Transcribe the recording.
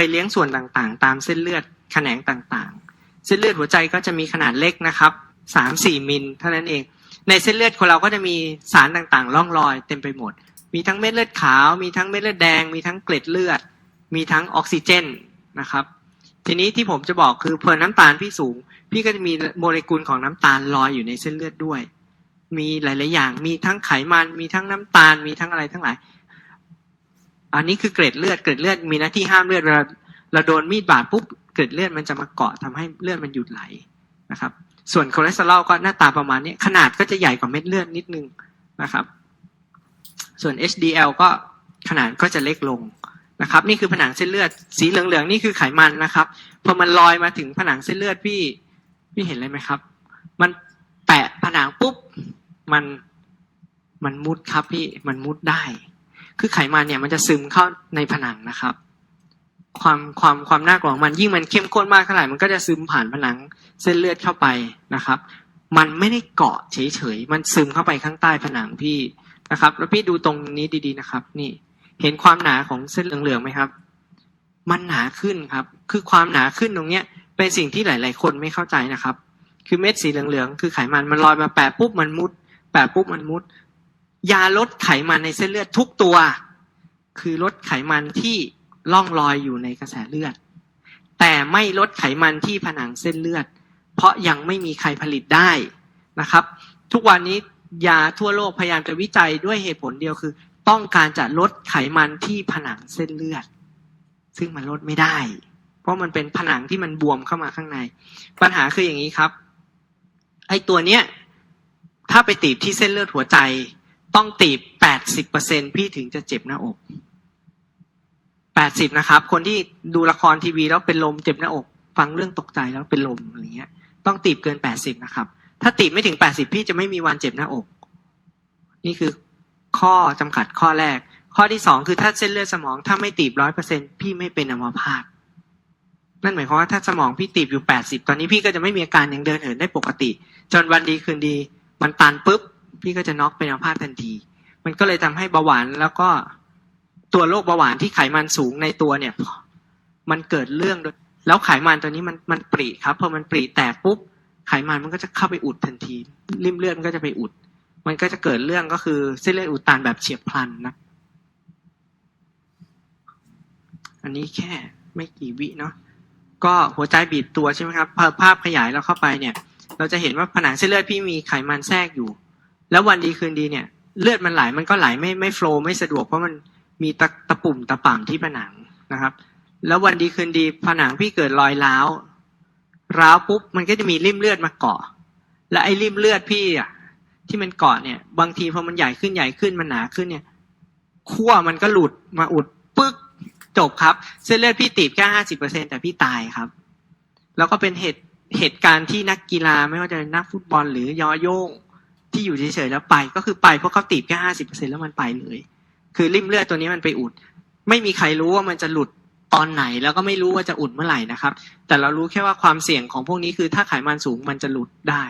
ไปเลี้ยงส่วนต่างๆ ตามเส้นเลือดแขนงต่างๆ เส้นเลือดหัวใจก็จะมีขนาดเล็กนะครับสามสี่มิลเท่านั้นเอง ในเส้นเลือดของเราก็จะมีสารต่างๆร่องรอยเต็มไปหมด มีทั้งเม็ดเลือดขาว มีทั้งเม็ดเลือดแดง มีทั้งเกล็ดเลือด มีทั้งออกซิเจนนะครับ ทีนี้ที่ผมจะบอกคือเพอน้ำตาลพี่สูง พี่ก็จะมีโมเลกุลของน้ำตาลลอยอยู่ในเส้นเลือดด้วย มีหลาย ๆ อย่าง มีทั้งไขมัน มีทั้งน้ำตาล มีทั้งอะไรทั้งหลาย อันนี้คือเกล็ดเลือดเกล็ดเลือดมีหน้าที่ห้ามเลือดเวลาเราโดนมีดบาดปุ๊บเกล็ดเลือดมันจะมาเกาะทำให้เลือดมันหยุดไหลนะครับ ส่วนคอเลสเตอรอลก็หน้าตาประมาณนี้ขนาดก็จะใหญ่กว่าเม็ดเลือดนิดนึงนะครับ ส่วน HDL ก็ขนาดก็จะเล็กลงนะครับ นี่คือผนังเส้นเลือดสีเหลืองๆนี่คือไขมันนะครับพอมันลอยมาถึงผนังเส้นเลือดพี่พี่เห็นเลยไหมครับ มันแตะผนังปุ๊บมันมันมุดครับพี่มันมุดได้ คือไขมันเนี่ยมันจะซึมเข้าในผนังนะครับ ความความความน่ากลัวของมันยิ่งมันเข้มข้นมากเท่าไหร่มันก็จะซึมผ่านผนังเส้นเลือดเข้าไปนะครับ มันไม่ได้เกาะเฉยๆมันซึมเข้าไปข้างใต้ผนังพี่นะครับ แล้วพี่ดูตรงนี้ดีๆนะครับ นี่เห็นความหนาของเส้นเหลืองๆไหมครับ มันหนาขึ้นครับ คือความหนาขึ้นตรงเนี้ย เป็นสิ่งที่หลาย ๆ คนไม่เข้าใจนะครับ คือเม็ดสีเหลืองๆคือไขมันมันลอยมาแปะปุ๊บมันมุดแปะปุ๊บมันมุด ยาลดไขมันในเส้นเลือดทุกตัว คือลดไขมันที่ล่องลอยอยู่ในกระแสเลือด แต่ไม่ลดไขมันที่ผนังเส้นเลือด เพราะยังไม่มีใครผลิตได้นะครับ ทุกวันนี้ยาทั่วโลกพยายามจะวิจัยด้วยเหตุผลเดียวคือ ต้องการจะลดไขมันที่ผนังเส้นเลือด ซึ่งมันลดไม่ได้ เพราะมันเป็นผนังที่มันบวมเข้ามาข้างใน ปัญหาคืออย่างนี้ครับไอ้ตัวเนี้ยถ้าไปตีบที่เส้นเลือดหัวใจ ต้องตีบแปดสิบเปอร์เซ็นพี่ถึงจะเจ็บหน้าอกแปดสิบนะครับ คนที่ดูละครทีวีแล้วเป็นลมเจ็บหน้าอก ฟังเรื่องตกใจแล้วเป็นลมอะไรเงี้ย ต้องตีบเกินแปดสิบนะครับ ถ้าตีบไม่ถึงแปดสิบพี่จะไม่มีวันเจ็บหน้าอก นี่คือข้อจำกัดข้อแรก ข้อที่สองคือถ้าเส้นเลือดสมองถ้าไม่ตีบร้อยเปอร์เซ็นพี่ไม่เป็นอัมพาตนั่นหมายความว่าถ้าสมองพี่ตีบอยู่แปดสิบตอนนี้พี่ก็จะไม่มีอาการยังเดินเหินได้ปกติ จนวันดีคืนดี มันตันปุ๊บ พี่ก็จะน็อกเป็นอัมพาตทันที มันก็เลยทำให้เบาหวานแล้วก็ตัวโรคเบาหวานที่ไขมันสูงในตัวเนี่ย มันเกิดเรื่องโดยแล้วไขมันตัวนี้มันมันปริครับพอมันปริแตกปุ๊บไขมันมันก็จะเข้าไปอุดทันที ริมเลือดมันก็จะไปอุด มันก็จะเกิดเรื่องก็คือเส้นเลือดอุดตันแบบเฉียบพลันนะ อันนี้แค่ไม่กี่วิเนาะก็หัวใจบีบตัวใช่ไหมครับพอภาพขยายเราเข้าไปเนี่ย เราจะเห็นว่าผนังเส้นเลือดพี่มีไขมันแทรกอยู่ แล้ววันดีคืนดีเนี่ย เลือดมันไหลมันก็ไหลไม่ไม่โฟล์ไม่สะดวกเพราะมันมีตะตะปุ่มตะป่ำที่ผนังนะครับ แล้ววันดีคืนดีผนังพี่เกิดรอยร้าวร้าวปุ๊บมันก็จะมีริ่มเลือดมาเกาะ และไอ้ริ่มเลือดพี่อะที่มันเกาะเนี่ย บางทีพอมันใหญ่ขึ้นใหญ่ขึ้นมันหนาขึ้นเนี่ยขั้วมันก็หลุดมาอุดปึ๊กจบครับ เส้นเลือดพี่ตีบแค่ห้าสิบเปอร์เซ็นแต่พี่ตายครับ แล้วก็เป็นเหตุเหตุการณ์ที่นักกีฬาไม่ว่าจะเป็นนักฟุตบอลหรือยอโยง ที่อยู่เฉยๆแล้วไป ก็คือไปเพราะเขาตีบแค่ห้าสิบเปอร์เซ็นแล้วมันไปเลย คือริ่มเลือดตัวนี้มันไปอุด ไม่มีใครรู้ว่ามันจะหลุดตอนไหน แล้วก็ไม่รู้ว่าจะอุดเมื่อไหร่นะครับ แต่เรารู้แค่ว่าความเสี่ยงของพวกนี้คือถ้าไขมันสูงมันจะหลุดได้